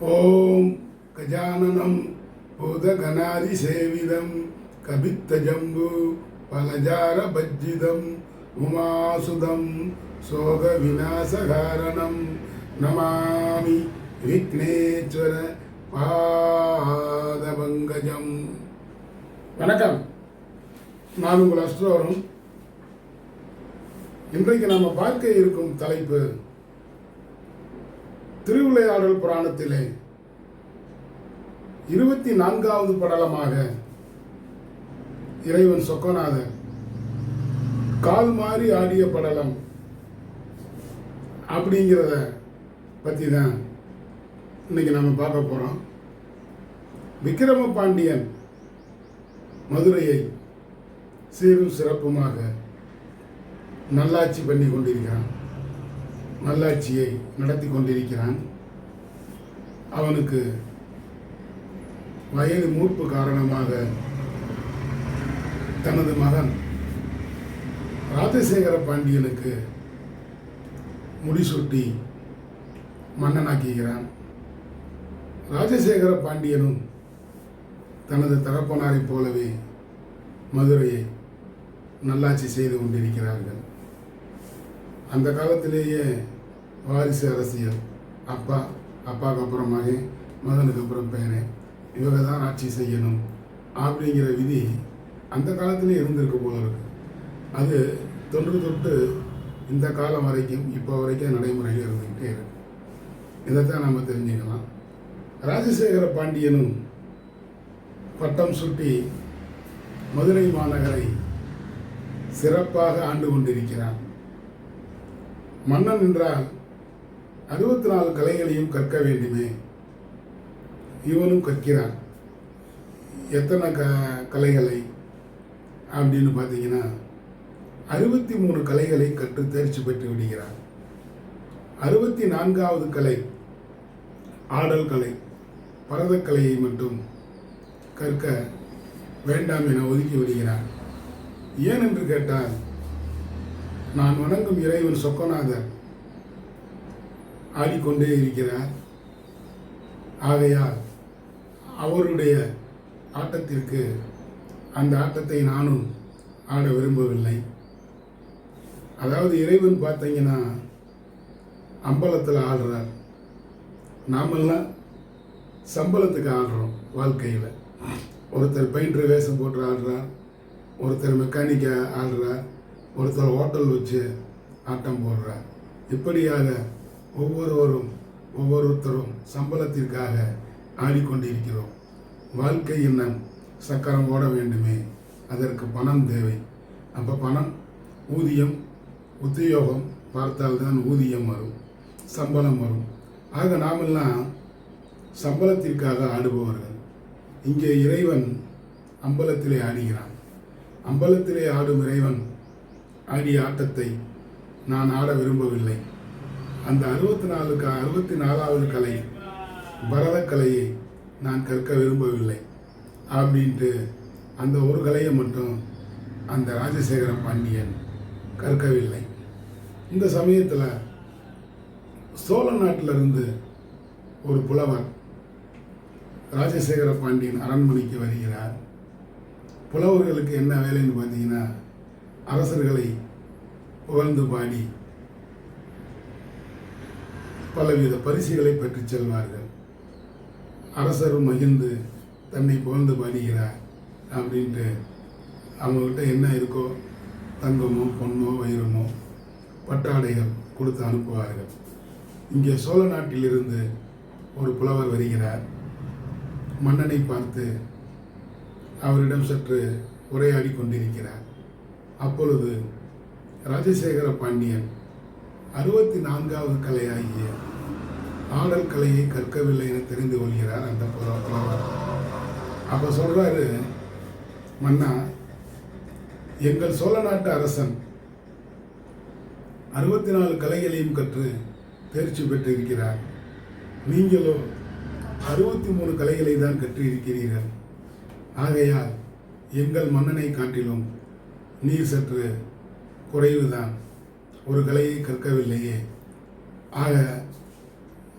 ஓம் கஜானனம் பூதகணாதிசேவிதம் கபித்தஜம்பு பலஜார பஜ்ஜிதம் உமாசுதம் சோக விநாசகாரணம் நமாமி விக்னேஸ்வர பாதபங்கஜம் வணக்கம். நான் உங்கள் அஸ்ட்ரோரும் இன்றைக்கு நாம் பார்க்க இருக்கும் தலைப்பு திருவிளையாடல் புராணத்திலே இருபத்தி நான்காவது படலமாக இறைவன் சொக்கநாதன் கால் மாறி ஆடிய படலம் அப்படிங்கிறத பற்றி தான் இன்னைக்கு நம்ம பார்க்க போகிறோம் விக்கிரம பாண்டியன் மதுரையை சீரும் சிறப்புமாக நல்லாட்சி பண்ணி கொண்டிருக்கிறான். நல்லாட்சியை நடத்தி கொண்டிருக்கிறான் அவனுக்கு வயது மூப்பு காரணமாக தனது மகன் ராஜசேகர பாண்டியனுக்கு முடிசூட்டி மன்னனாக்குகிறான். ராஜசேகர பாண்டியனும் தனது தரப்பனாரைப் போலவே மதுரையை நல்லாட்சி செய்து கொண்டிருக்கிறார்கள். அந்த காலத்திலேயே வாரிசு அரசியல். அப்பா அப்பாவுக்கு அப்புறம் மகன் மகனுக்கு அப்புறம் பேரன். இவங்க தான் ஆட்சி செய்யணும் அப்படிங்கிற விதி அந்த காலத்திலே இருந்திருக்கு போல இருக்கு. அது தொன்று தொட்டு இந்த காலம் வரைக்கும் இப்போ வரைக்கும் நடைமுறையில் இருந்துக்கிட்டே இருக்கு. இதைத்தான் நம்ம தெரிஞ்சுக்கலாம். ராஜசேகர பாண்டியனும் பட்டம் சுட்டி மதுரை மாநகரை சிறப்பாக ஆண்டு கொண்டிருக்கிறான் மன்னன் என்றால் அறுபத்தி நாலு கலைகளையும் கற்க வேண்டுமே. இவனும் கற்கிறான். எத்தனை க கலைகளை? அப்படின்னு பார்த்தீங்கன்னா அறுபத்தி மூணு கலைகளை கற்று தேர்ச்சி பெற்று விடுகிறார் அறுபத்தி நான்காவது கலை ஆடல் கலை பரதக்கலையை மட்டும் கற்க வேண்டாம் என ஒதுக்கி விடுகிறார் ஏன் என்று கேட்டால் நான் வணங்கும் இறைவன் சொக்கநாதர் ஆடிக்கொண்டே இருக்கிறார். ஆகையால் அவருடைய ஆட்டத்திற்கு அந்த ஆட்டத்தை நானும் ஆட விரும்பவில்லை. அதாவது இறைவன் பார்த்தீங்கன்னா அம்பலத்தில் ஆடுறார் நாமெல்லாம் சம்பளத்துக்கு ஆடுறோம் வாழ்க்கையில். ஒருத்தர் பெயிண்டர் வேஷம் போட்டு ஆடுறார் ஒருத்தர் மெக்கானிக்கை ஆடுறார் ஒருத்தர் ஹோட்டல் வச்சு ஆட்டம் போடுறார். இப்படியாக ஒவ்வொருவரும் ஒவ்வொருத்தரும் சம்பளத்திற்காக ஆடிக்கொண்டிருக்கிறோம். வாழ்க்கை என்ன சக்கரம் ஓட வேண்டுமே அதற்கு பணம் தேவை. அப்போ பணம் ஊதியம் உத்தியோகம் பார்த்தால்தான் ஊதியம் வரும் சம்பளம் வரும். ஆக நாமெல்லாம் சம்பளத்திற்காக ஆடுபவர்கள். இங்கே இறைவன் அம்பலத்திலே ஆடுகிறான். அம்பலத்திலே ஆடும் இறைவன் ஆடிய ஆட்டத்தை நான் ஆட விரும்பவில்லை. அந்த அறுபத்தி நாலுக்கு அறுபத்தி நாலாவது கலை பரதக்கலையை நான் கற்க விரும்பவில்லை. அப்படின்ட்டு அந்த ஒரு கலையை மட்டும் அந்த ராஜசேகர பாண்டியன் கற்கவில்லை. இந்த சமயத்தில் சோழ நாட்டிலிருந்து ஒரு புலவர் ராஜசேகர பாண்டியன் அரண்மனைக்கு வருகிறார். புலவர்களுக்கு என்ன வேலைன்னு பார்த்தீங்கன்னா அரசர்களை புகழ்ந்து பாடி பலவித பரிசுகளை பெற்றுச் செல்வார்கள். அரசரும் மகிழ்ந்து தன்னை புகழ்ந்து பாடுகிறார் அப்படின்ட்டு அவங்கக்கிட்ட என்ன இருக்கோ தங்கமோ பொன்னோ வைரமோ பட்டாடைகள் கொடுத்து அனுப்புவார்கள். இங்கே சோழ நாட்டிலிருந்து ஒரு புலவர் வருகிறார். மன்னனை பார்த்து அவரிடம் சற்று உரையாடி கொண்டிருக்கிறார். அப்பொழுது ராஜசேகர பாண்டியன் அறுபத்தி நான்காவது கலையாகிய ஆடல் கலையை கற்கவில்லை என தெரிந்து கொள்கிறார் அந்த புலவர் அப்போ சொல்கிறாரு மன்னா எங்கள் சோழ நாட்டு அரசன் அறுபத்தி நாலு கலைகளையும் கற்று தேர்ச்சி பெற்றிருக்கிறார். நீங்களோ அறுபத்தி மூணு கலைகளை தான் கற்று இருக்கிறீர்கள் ஆகையால் எங்கள் மன்னனை காட்டிலும் நீர் சற்று குறைவுதான். ஒரு கலையை கற்கவில்லையே. ஆக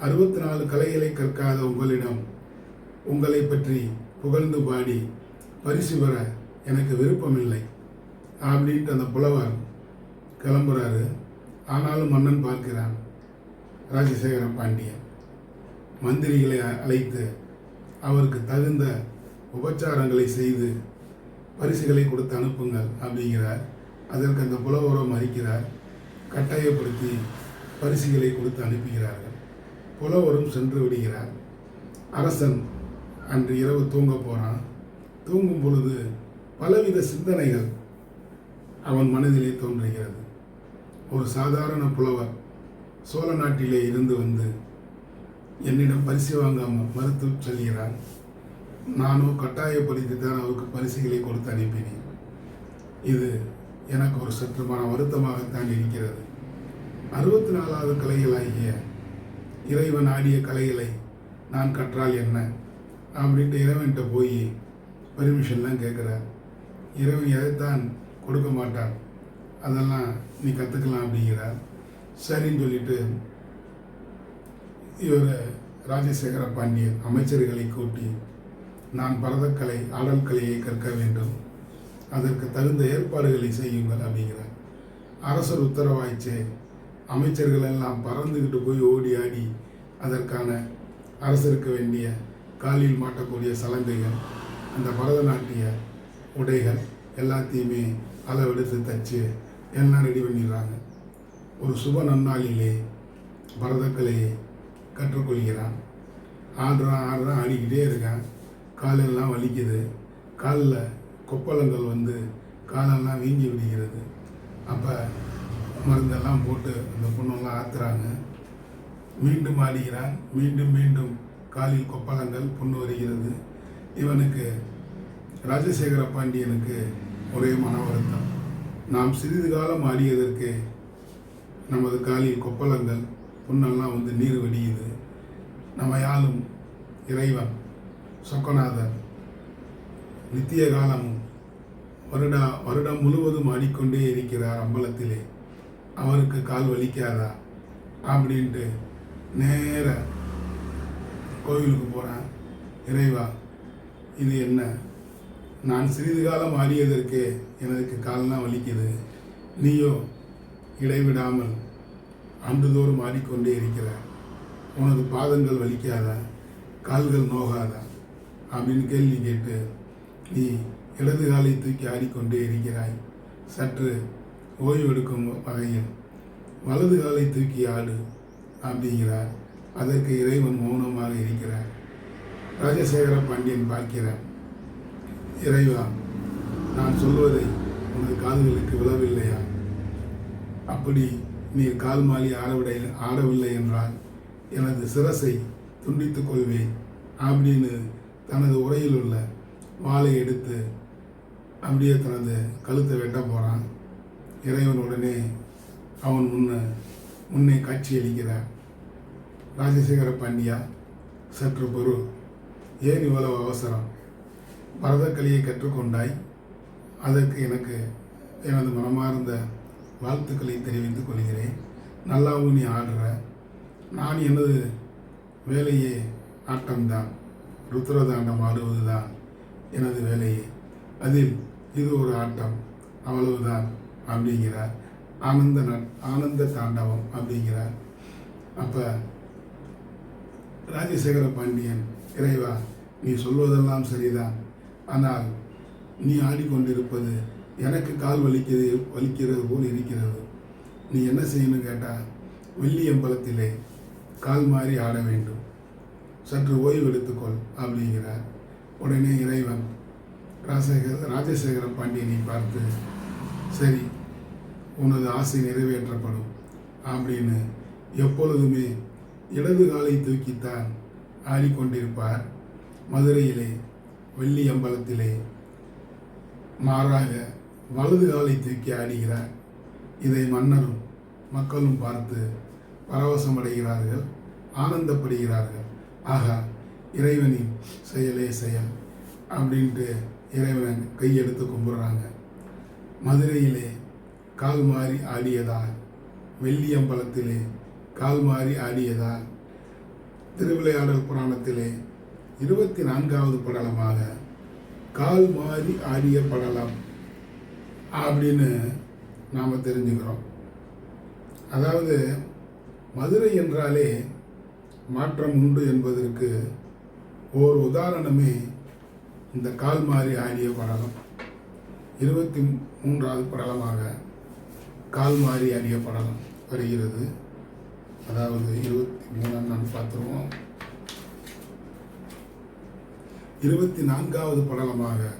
அறுபத்தி நாலு கலைகளை கற்காத உங்களிடம் உங்களை பற்றி புகழ்ந்து பாடி பரிசு பெற எனக்கு விருப்பமில்லை. அப்படின்ட்டு அந்த புலவர் கிளம்புறாரு. ஆனாலும் மன்னன் பார்க்கிறான். ராஜசேகர பாண்டியன். மந்திரிகளை அ- அழைத்து அவருக்கு தகுந்த உபச்சாரங்களை செய்து பரிசுகளை கொடுத்து அனுப்புங்கள் அப்படிங்கிறார். அதற்கு அந்த புலவரோ மறிக்கிறார். கட்டாயப்படுத்தி பரிசுகளை கொடுத்து அனுப்புகிறார்கள். புலவரும் சென்று விடுகிறார். அரசன் அன்று இரவு தூங்க போகிறான் தூங்கும் பொழுது பலவித சிந்தனைகள் அவன் மனதிலே தோன்றுகிறது. ஒரு சாதாரண புலவர் சோழ நாட்டிலே இருந்து வந்து என்னிடம் பரிசு வாங்காமல் மறுத்து செல்கிறான். நானும் கட்டாயப்படுத்தி தான் அவருக்கு பரிசுகளை கொடுத்து அனுப்பினேன். இது எனக்கு ஒரு சற்றுமான வருத்தமாகத்தான் இருக்கிறது. அறுபத்தி நாலாவது கலைகளாகிய இறைவன் ஆடிய கலைகளை நான் கற்றால் என்ன? அப்படின்ட்டு இறைவன்கிட்ட போய் பெர்மிஷன்லாம் கேட்குறார். இறைவன் எதைத்தான் கொடுக்க மாட்டார் அதெல்லாம் நீ கற்றுக்கலாம் அப்படிங்கிறார். சரின்னு சொல்லிட்டு இவர் ராஜசேகர பாண்டியன் அமைச்சர்களை கூட்டி நான் பரதக்கலை ஆடல் கலையை கற்க வேண்டும். அதற்கு தகுந்த ஏற்பாடுகளை செய்யுங்கள் அப்படிங்கிறார். அரசர் உத்தரவாய்ச்சே அமைச்சர்கள் எல்லாம் பறந்துக்கிட்டு போய் ஓடி ஆடி அதற்கான அரசருக்கு வேண்டிய காலில் மாட்டக்கூடிய சலங்கைகள் அந்த பரதநாட்டிய உடைகள் எல்லாத்தையுமே அளவெடுத்து தச்சு எல்லாம் ரெடி பண்ணிடுறாங்க. ஒரு சுப நன்னாளிலே பரதக்கலையை கற்றுக்கொள்கிறான். ஆடுறான் ஆடுறான் ஆடிக்கிட்டே இருக்கான். காலெல்லாம் வலிக்குது. காலில் கொப்பளங்கள் வந்து காலெல்லாம் வீங்கி விடுகிறது. அப்போ மருந்தெல்லாம் போட்டு அந்த பொண்ணெல்லாம் ஆத்துறாங்க. மீண்டும் ஆடுகிறான் மீண்டும் மீண்டும் காலில் கொப்பளங்கள் பொண்ணு வருகிறது. இவனுக்கு ராஜசேகர பாண்டியனுக்கு ஒரே மன வருத்தம். நாம் சிறிது காலம் ஆடியதற்கு நமது காலில் கொப்பளங்கள் புண்ணெல்லாம் வந்து நீர் வடியுது. நம்ம யாரும் இறைவன். சொக்கநாதர் நித்திய காலமும் வருடா வருடம் முழுவதும் ஆடிக்கொண்டே இருக்கிறார் அம்பலத்திலே. அவருக்கு கால் வலிக்காதா? அப்படின்ட்டு நேர கோவிலுக்கு போகிறேன் இறைவா இது என்ன? நான் சிறிது காலம் ஆடியதற்கே எனக்கு கால்லாம் வலிக்குது. நீயோ இடைவிடாமல் ஆண்டுதோறும் ஆடிக்கொண்டே இருக்கிறார். உனது பாதங்கள் வலிக்காதா? கால்கள் நோகாதா? அப்படின்னு கேள்வி கேட்டு நீ இடது காலை தூக்கி ஆடிக்கொண்டே இருக்கிறாய். சற்று ஓய்வெடுக்கும் வகையில் வலது காலை தூக்கி ஆடு அப்படிங்கிறார். அதற்கு இறைவன் மௌனமாக இருக்கிறார். ராஜசேகர பாண்டியன் பார்க்கிறார். இறைவா நான் சொல்வதை உனது காதுகளுக்கு விழவில்லையா? அப்படி நீர் கால் மாலி ஆடவிட ஆடவில்லை என்றால் எனது சிரசை துண்டித்துக் கொள்வேன் அப்படின்னு தனது உரையில் உள்ள வாளை எடுத்து அப்படியே தனது கழுத்தை வெட்ட போகிறான் இறைவன் உடனே அவன் முன்ன முன்னே காட்சியளிக்கிறார் ராஜசேகர பாண்டியா சற்று பொறு ஏன் இவ்வளவு அவசரம்? பரதக்கலையை கற்றுக்கொண்டாய் அதற்கு எனக்கு எனது மனமார்ந்த வாழ்த்துக்களை தெரிவித்துக் கொள்கிறேன். நல்லாவும் நீ ஆடுற. நான் எனது வேலையே ஆட்டம்தான். ருத்ரதாண்டம் ஆடுவதுதான் எனது வேலையே. அதில் இது ஒரு ஆட்டம். அவ்வளவுதான் அப்படிங்கிறார். ஆனந்த நட்- ஆனந்த தாண்டவம் அப்படிங்கிறார். அப்போ ராஜசேகர பாண்டியன் இறைவா நீ சொல்வதெல்லாம் சரிதான். ஆனால் நீ ஆடிக்கொண்டிருப்பது எனக்கு கால் வலிக்கிறது வலிக்கிறது போல் இருக்கிறது. நீ என்ன செய்யணும் கேட்டால் வெள்ளி அம்பலத்திலே கால் மாறி ஆட வேண்டும். சற்று ஓய்வு எடுத்துக்கொள் அப்படிங்கிறார். உடனே இறைவன் ராஜசேகர ராஜசேகர பாண்டியனை பார்த்து சரி உனது ஆசை நிறைவேற்றப்படும் அப்படின்னு எப்பொழுதுமே இடது காலை தூக்கித்தான் ஆடிக்கொண்டிருப்பார். மதுரையிலே வெள்ளி அம்பலத்திலே மாறாக வலது காலை தூக்கி ஆடுகிறார். இதை மன்னரும் மக்களும் பார்த்து பரவசமடைகிறார்கள் ஆனந்தப்படுகிறார்கள். ஆகா இறைவனின் செயலே செயல் அப்படின்ட்டு இறைவன் கையெடுத்து கும்பிட்றாங்க. மதுரையிலே கால் மாறி ஆடியதால் வெள்ளியம்பலத்திலே கால் மாறி ஆடியதால் திருவிளையாடல் புராணத்திலே இருபத்தி நான்காவது படலமாக கால் மாறி ஆடிய படலம் அப்படின்னு நாம் தெரிஞ்சுக்கிறோம். அதாவது மதுரை என்றாலே மாற்றம் உண்டு என்பதற்கு ஓர் உதாரணமே இந்த கால் மாறி ஆடிய படலம். இருபத்தி மூன்றாவது படலமாக கால் மாறி ஆடிய படலம் வருகிறது. அதாவது இருபத்தி மூணாம் நான் பார்த்துருவோம். இருபத்தி நான்காவது படலமாக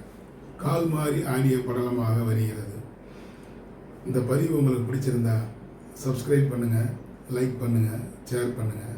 கால் மாறி ஆடிய படலமாக வருகிறது. இந்த பதிவு உங்களுக்கு பிடிச்சிருந்தா சப்ஸ்கிரைப் பண்ணுங்கள் லைக் பண்ணுங்கள் ஷேர் பண்ணுங்கள்